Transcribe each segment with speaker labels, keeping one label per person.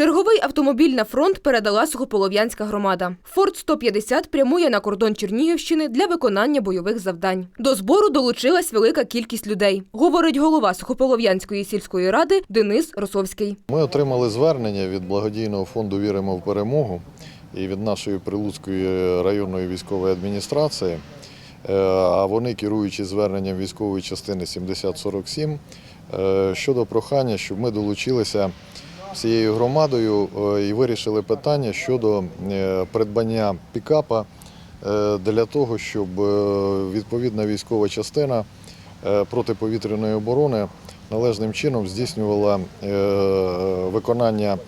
Speaker 1: Черговий автомобіль на фронт передала Сухополов'янська громада. Форд 150 прямує на кордон Чернігівщини для виконання бойових завдань. До збору долучилась велика кількість людей, говорить голова Сухополов'янської сільської ради Денис Росовський.
Speaker 2: Ми отримали звернення від благодійного фонду Віримо в перемогу і від нашої Прилуцької районної військової адміністрації. Е, А вони, керуючи зверненням військової частини 7047, е, щодо прохання, щоб ми долучилися всією громадою е, і вирішили питання щодо е, придбання пікапа е, для того, щоб відповідна військова частина протиповітряної оборони належним чином здійснювала виконання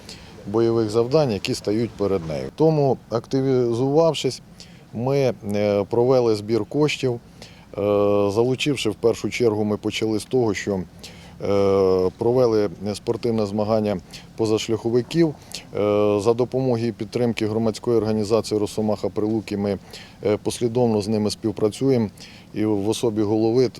Speaker 2: бойових завдань, які стають перед нею. Тому, активізувавшись, ми провели збір коштів. Залучивши в першу чергу, ми почали з того, що провели спортивне змагання позашляховиків. Е, За допомогою підтримки громадської організації Росомаха Прилуки ми е, послідовно з ними співпрацюємо. І в особі голови е,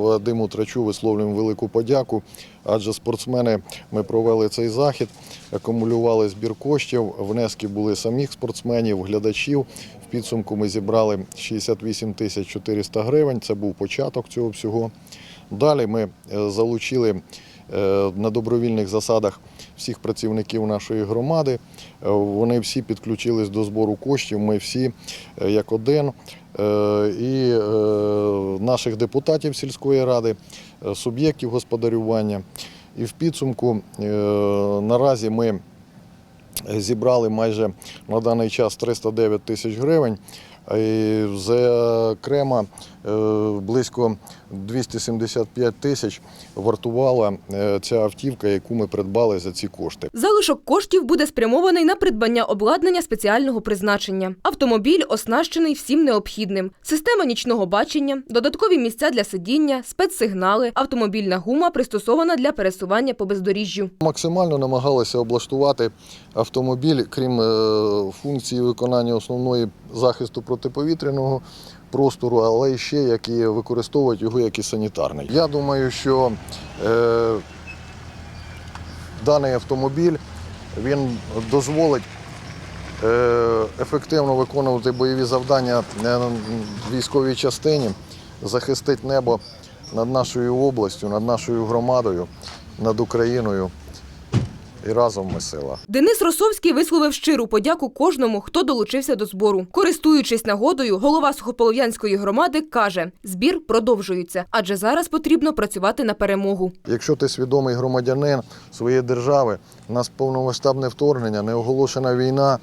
Speaker 2: Вадиму Трачу висловлюємо велику подяку, адже спортсмени ми провели цей захід, акумулювали збір коштів, внески були самих спортсменів, глядачів. В підсумку ми зібрали 68 тисяч 400 гривень. Це був початок цього всього. Далі ми е, залучили е, на добровільних засадах всіх працівників нашої громади. Е, Вони всі підключились до збору коштів. Ми всі як один. І наших депутатів сільської ради, суб'єктів господарювання. І в підсумку наразі ми зібрали майже на даний час 309 тисяч гривень. Зокрема, е, близько 275 тисяч вартувала е, ця автівка, яку ми придбали за ці кошти.
Speaker 1: Залишок коштів буде спрямований на придбання обладнання спеціального призначення. Автомобіль оснащений всім необхідним: система нічного бачення, додаткові місця для сидіння, спецсигнали, автомобільна гума пристосована для пересування по бездоріжжю.
Speaker 2: Максимально намагалися облаштувати автомобіль, крім е, функції виконання основної захисту протиповітряного простору, але й ще як і використовувати його як і санітарний. Я думаю, що е, даний автомобіль він дозволить е, ефективно виконувати бойові завдання на військовій частині, захистить небо над нашою областю, над нашою громадою, над Україною. І разом ми сила.
Speaker 1: Денис Росовський висловив щиру подяку кожному, хто долучився до збору. Користуючись нагодою, голова Сухополов'янської громади каже: збір продовжується, адже зараз потрібно працювати на перемогу.
Speaker 2: Якщо ти свідомий громадянин своєї держави, у нас повномасштабне вторгнення, неоголошена війна.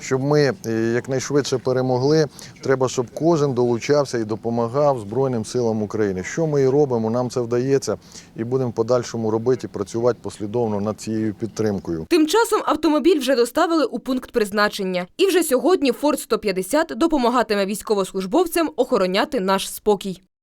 Speaker 2: Щоб ми е, якнайшвидше перемогли, треба, щоб кожен долучався і допомагав Збройним силам України. Що ми і робимо, нам це вдається, і будемо в подальшому робити і працювати послідовно над цією підтримкою.
Speaker 1: Тим часом автомобіль вже доставили у пункт призначення, і вже сьогодні Форд 150 допомагатиме військовослужбовцям охороняти наш спокій.